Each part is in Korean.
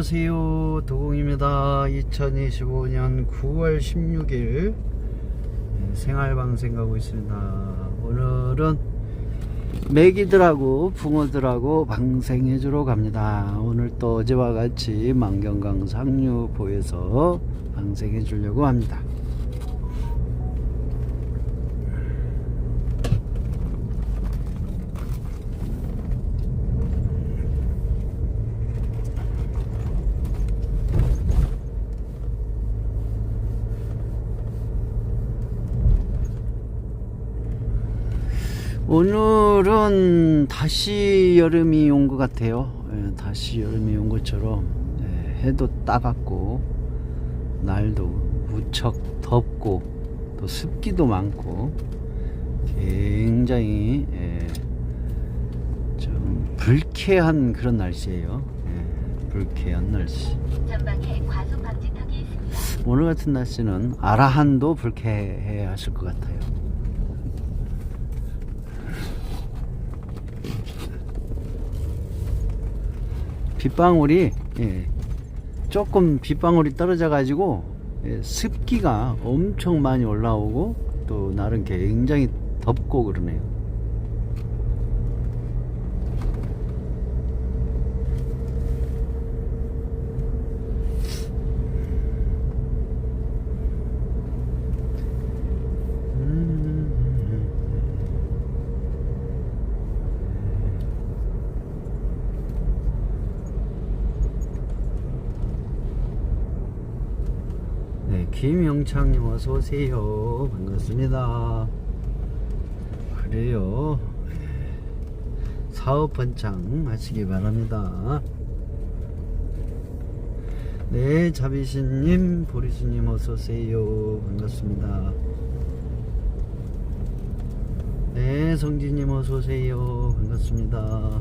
안녕하세요. 도공입니다. 2025년 9월 16일 생활방생 가고 있습니다. 오늘은 메기들하고 붕어들하고 방생해 주러 갑니다. 오늘 또 어제와 같이 만경강 상류 보에서 방생해 주려고 합니다 오늘은 다시 여름이 온 것 같아요. 예, 다시 여름이 온 것처럼 예, 해도 따갑고 날도 무척 덥고 또 습기도 많고 굉장히 예, 좀 불쾌한 그런 날씨예요. 예, 불쾌한 날씨. 오늘 같은 날씨는 아라한도 불쾌해 하실 것 같아요. 빗방울이 예, 조금 빗방울이 떨어져 가지고 예, 습기가 엄청 많이 올라오고 또 날은 굉장히 덥고 그러네요. 네, 김영창님 어서 오세요. 반갑습니다. 그래요. 네, 사업 번창 하시기 바랍니다. 네, 자비신님, 보리수님 어서 오세요. 반갑습니다. 네, 성진님 어서 오세요. 반갑습니다.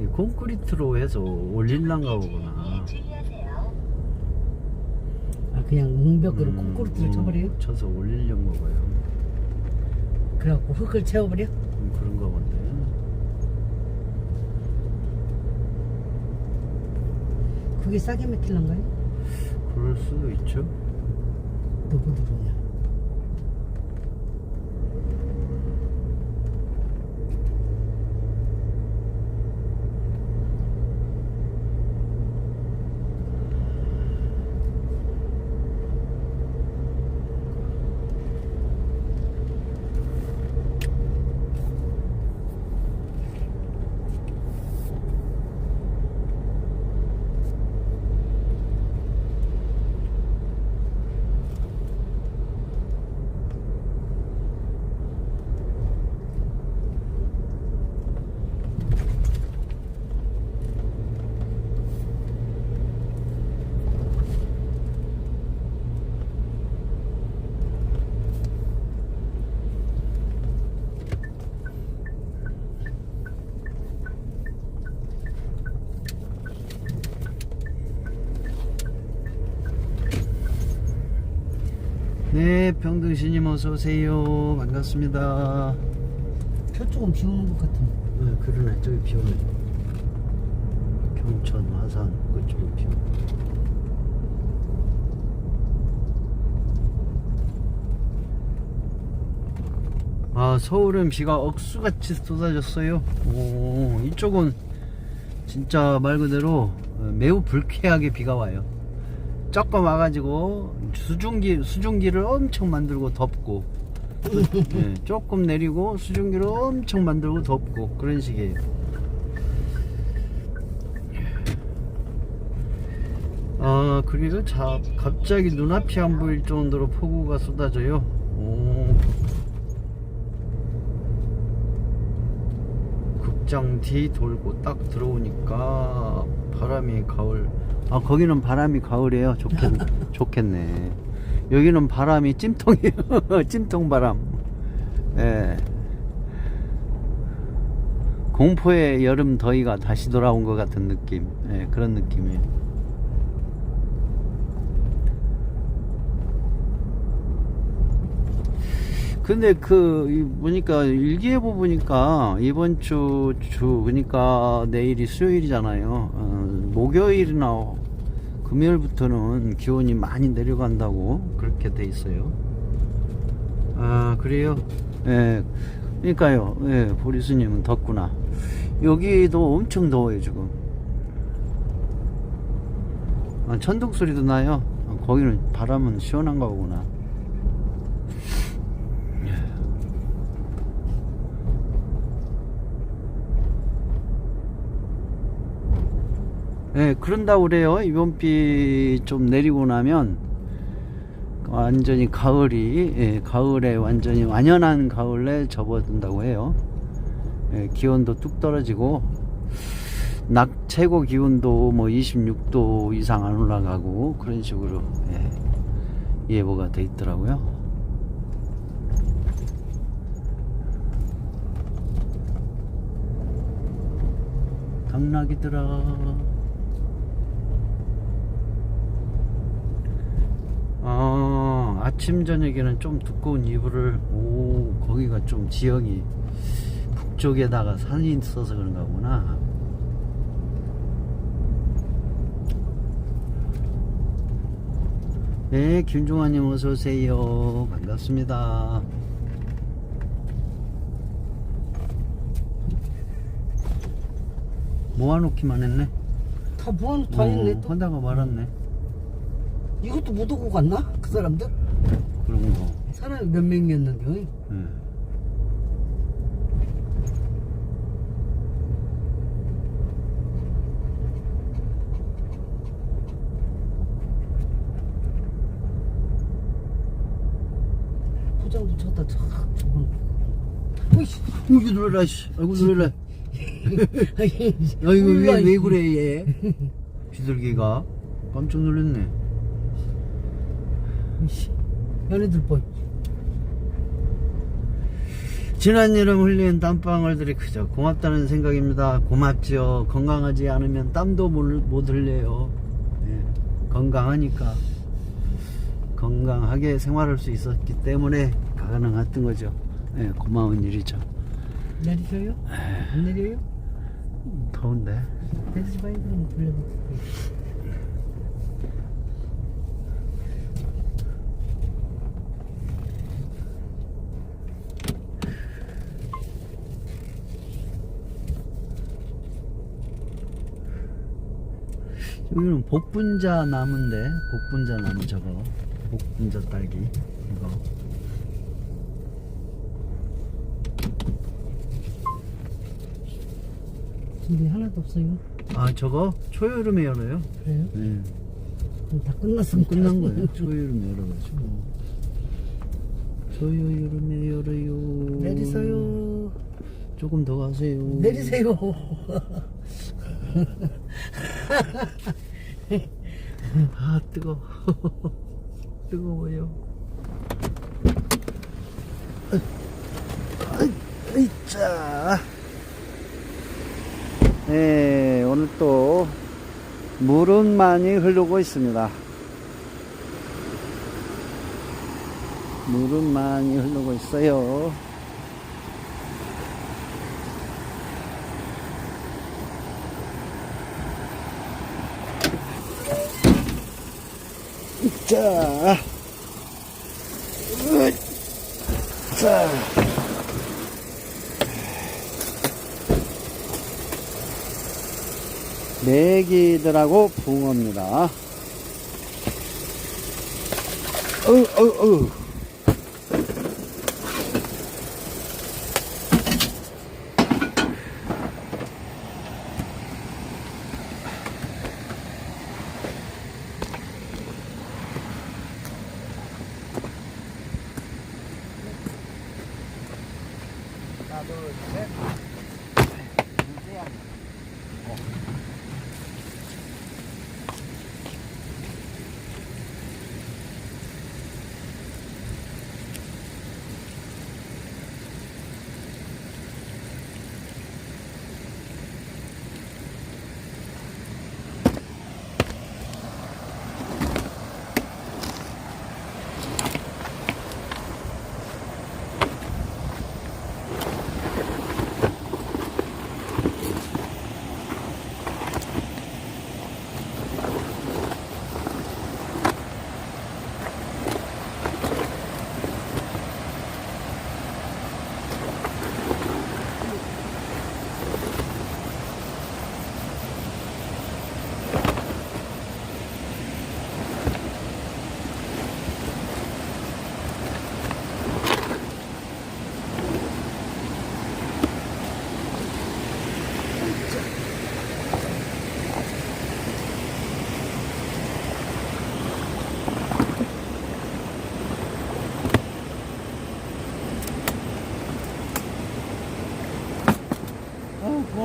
이 콘크리트로 해서 올릴란가 보구나. 아 그냥 웅벽으로 음, 콘크리트를 음, 쳐버려요? 쳐서 올리려고 봐요. 그래갖고 흙을 채워버려? 음, 그런가 본데. 그게 싸게 맥힐란가요? 그럴 수도 있죠. 누구 누구냐 네, 평등신님 어서 오세요. 반갑습니다. 저쪽은 비 오는 것 같은데 네, 그러네. 저기 비 오네. 경천, 화산 그쪽에 비 오네. 아, 서울은 비가 억수같이 쏟아졌어요. 오, 이쪽은 진짜 말 그대로 어, 매우 불쾌하게 비가 와요. 조금 와가지고 수증기 수증기를 엄청 만들고 덮고 예, 조금 내리고 수증기를 엄청 만들고 덮고 그런 식이에요. 아 그리고 자 갑자기 눈앞이 안 보일 정도로 폭우가 쏟아져요. 오. 극장 뒤 돌고 딱 들어오니까 바람이 가을 아 거기는 바람이 가을이에요. 좋겠, 좋겠네. 여기는 바람이 찜통이에요. 찜통 바람. 예. 공포의 여름 더위가 다시 돌아온 것 같은 느낌. 예 그런 느낌이에요. 근데 그이 보니까 일기예보 보니까 이번 주 주 그러니까 내일이 수요일이잖아요. 어, 목요일이나 금요일부터는 기온이 많이 내려간다고 그렇게 돼 있어요. 아 그래요? 예. 그러니까요. 예, 보리스님은 덥구나. 여기도 엄청 더워요 지금. 아, 천둥 소리도 나요. 아, 거기는 바람은 시원한가 보구나. 예, 그런다고 그래요. 이번 비 좀 내리고 나면 완전히 가을이, 예, 가을에 완전히 완연한 가을에 접어든다고 해요. 예, 기온도 뚝 떨어지고, 낮 최고 기온도 뭐 26도 이상 안 올라가고, 그런 식으로, 예, 예보가 돼 있더라고요. 당나귀들아. 아, 아침 저녁에는 좀 두꺼운 이불을 오 거기가 좀 지형이 북쪽에다가 산이 있어서 그런가 보나 네 김종환님 어서오세요 반갑습니다 모아놓기만 했네 다 모아놓 다 했네 어, 또. 하다가 말았네 이것도 못 오고 갔나? 그 사람들? 그런 거 사람이 몇 명이었는데. 예. 포장도 쳤다 쫙 저건. 어이씨. 어이구 놀래라 씨 아이고 놀래라 아이고 왜, 왜 그래 얘 비둘기가 깜짝 놀랐네 이씨. 얘네들 뭐 지난 여름 흘린 땀방울들이 크죠 고맙다는 생각입니다. 고맙지요. 건강하지 않으면 땀도 못, 못 흘려요. 예, 건강하니까 건강하게 생활할 수 있었기 때문에 가능했던 거죠. 예, 고마운 일이죠. 내리셔요? 안 내려요? 더운데? 내리지 마요 그럼 돌려볼게요. 여기는 복분자 나무인데 복분자 나무 저거 복분자 딸기 이거 근데 하나도 없어요. 아 저거 초여름에 열어요 그래요? 네. 그럼 다 끝났으면 끝난 거예요 초여름에 열어가지고 초여름에 열어요 내리세요. 조금 더 가세요 내리세요. 아 뜨거 뜨거워요. 으이자. 네 오늘 또 물은 많이 흐르고 있습니다. 물은 많이 흐르고 있어요 자, 으, 자. 메기들하고 붕어입니다. 어우, 어우, 어우.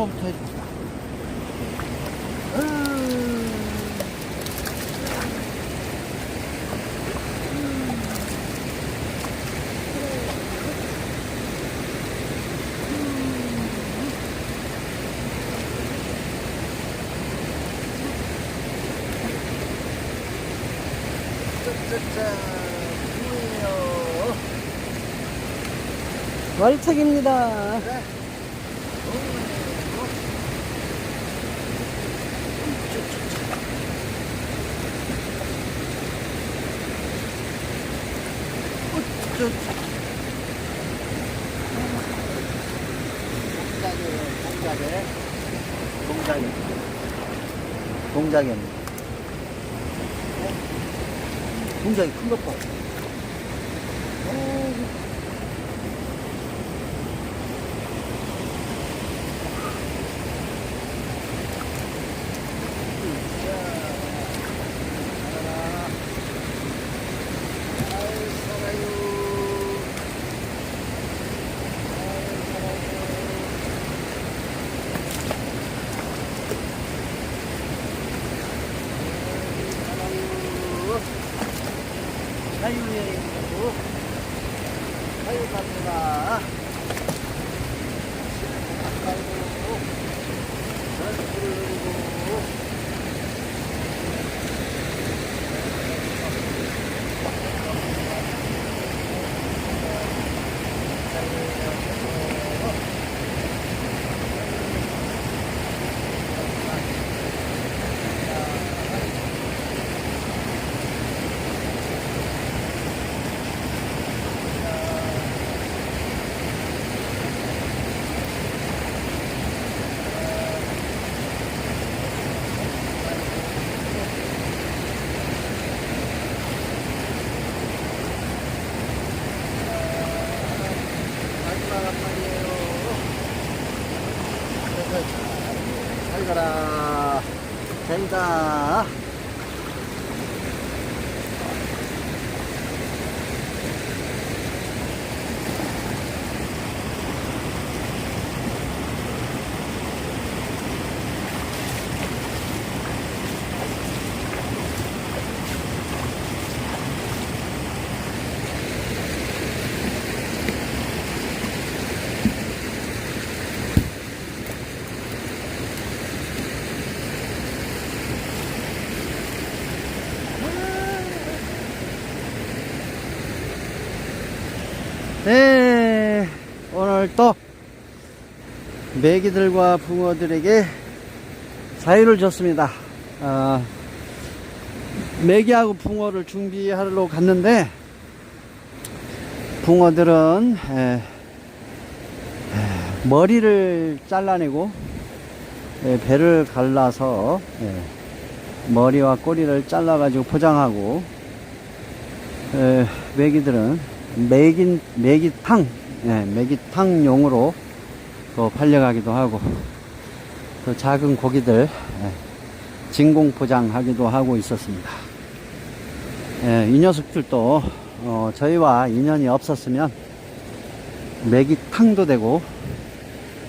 어, 붕어부터 해줍시다. 짜짜짜, 붕어예요. 월척입니다. 동작에 동작에 동작에 동작이 큰것 봐 자유 갑니다. 말고 전투를 누리고 마지막 한 마리에요. 잘 가라. 잘가. 네, 오늘 또 메기들과 붕어들에게 자유를 줬습니다. 아, 메기하고 붕어를 준비하러 갔는데 붕어들은 에, 에, 머리를 잘라내고 에, 배를 갈라서 에, 머리와 꼬리를 잘라가지고 포장하고 에, 메기들은 메긴 메기탕 예, 메기탕용으로 또 팔려가기도 하고 또 작은 고기들 예, 진공 포장하기도 하고 있었습니다. 예, 이 녀석들도 어, 저희와 인연이 없었으면 메기탕도 되고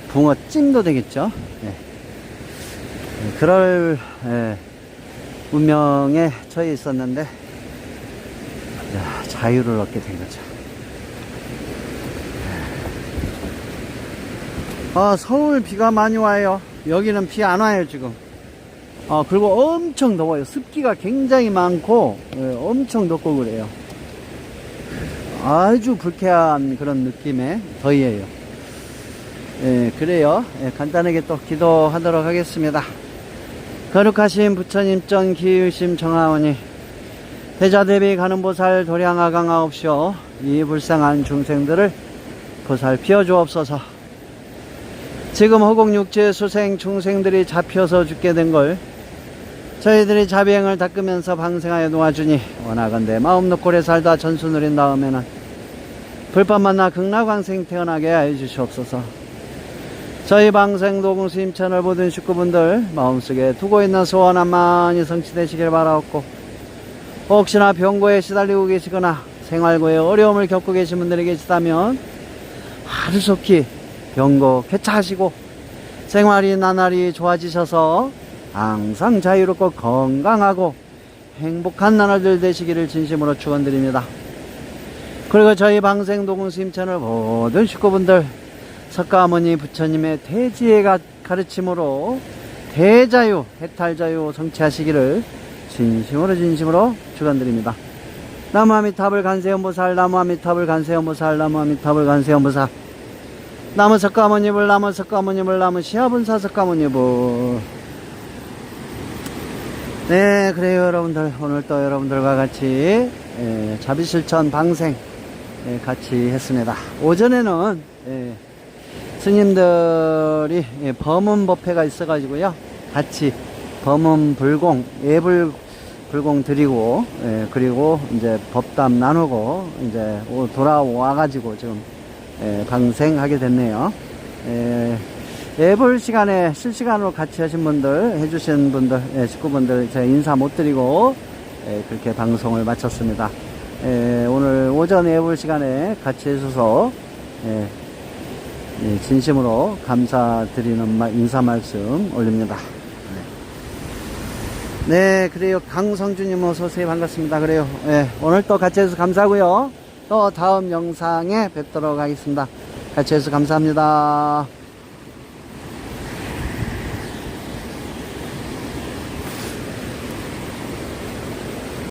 붕어찜도 되겠죠. 예. 예, 그럴 예, 운명에 처해 있었는데 야, 자유를 얻게 된 거죠. 아, 서울 비가 많이 와요. 여기는 비 안 와요, 지금. 아, 그리고 엄청 더워요. 습기가 굉장히 많고, 예, 엄청 덥고 그래요. 아주 불쾌한 그런 느낌의 더위예요. 예, 그래요. 예, 간단하게 또 기도하도록 하겠습니다. 거룩하신 부처님 전 기의심 정하오니 대자대비 가는 보살 도량아 강하옵시오. 이 불쌍한 중생들을 보살피어 주옵소서. 지금 허공육지의 수생 중생들이 잡혀서 죽게 된 걸 저희들이 자비행을 닦으면서 방생하여 놓아주니 원하건대 마음 놓고 오래 살다 전수 누린 다음에는 불법 만나 극락왕생 태어나게 하여 주시옵소서. 저희 방생 도공 수임 채널 보던 식구분들 마음속에 두고 있는 소원 한만이 성취되시길 바라옵고 혹시나 병고에 시달리고 계시거나 생활고에 어려움을 겪고 계신 분들이 계시다면 하루속히 병고 쾌차하시고 생활이 나날이 좋아지셔서 항상 자유롭고 건강하고 행복한 나날들 되시기를 진심으로 축원드립니다. 그리고 저희 방생도공스님 채널 모든 식구분들 석가모니 부처님의 대지의 가- 가르침으로 대자유, 해탈자유 성취하시기를 진심으로 진심으로 축원드립니다. 나무아미탑을 간세음보살 나무아미탑을 간세음보살 나무아미탑을 간세음보살 나무 석가모니불 나무 석가모니불 나무 시아분사 석가모니불 네 그래요 여러분들. 오늘 또 여러분들과 같이 예, 자비실천 방생 예, 같이 했습니다. 오전에는 예, 스님들이 예, 범은 법회가 있어 가지고요. 같이 범은 불공 예불 불공 드리고 예, 그리고 이제 법담 나누고 이제 오- 돌아와 가지고 지금 예, 방생하게 됐네요. 예, 예불 시간에 실시간으로 같이 하신 분들, 해주신 분들, 예, 식구분들 제가 인사 못 드리고 예, 그렇게 방송을 마쳤습니다. 예, 오늘 오전 예불 시간에 같이 해주셔서 예, 예, 진심으로 감사드리는 마- 인사 말씀 올립니다. 네, 그래요. 강성주님 어서오세요. 반갑습니다. 그래요. 예, 오늘 또 같이 해서 감사하고요. 또 다음 영상에 뵙도록 하겠습니다. 같이 해서 감사합니다.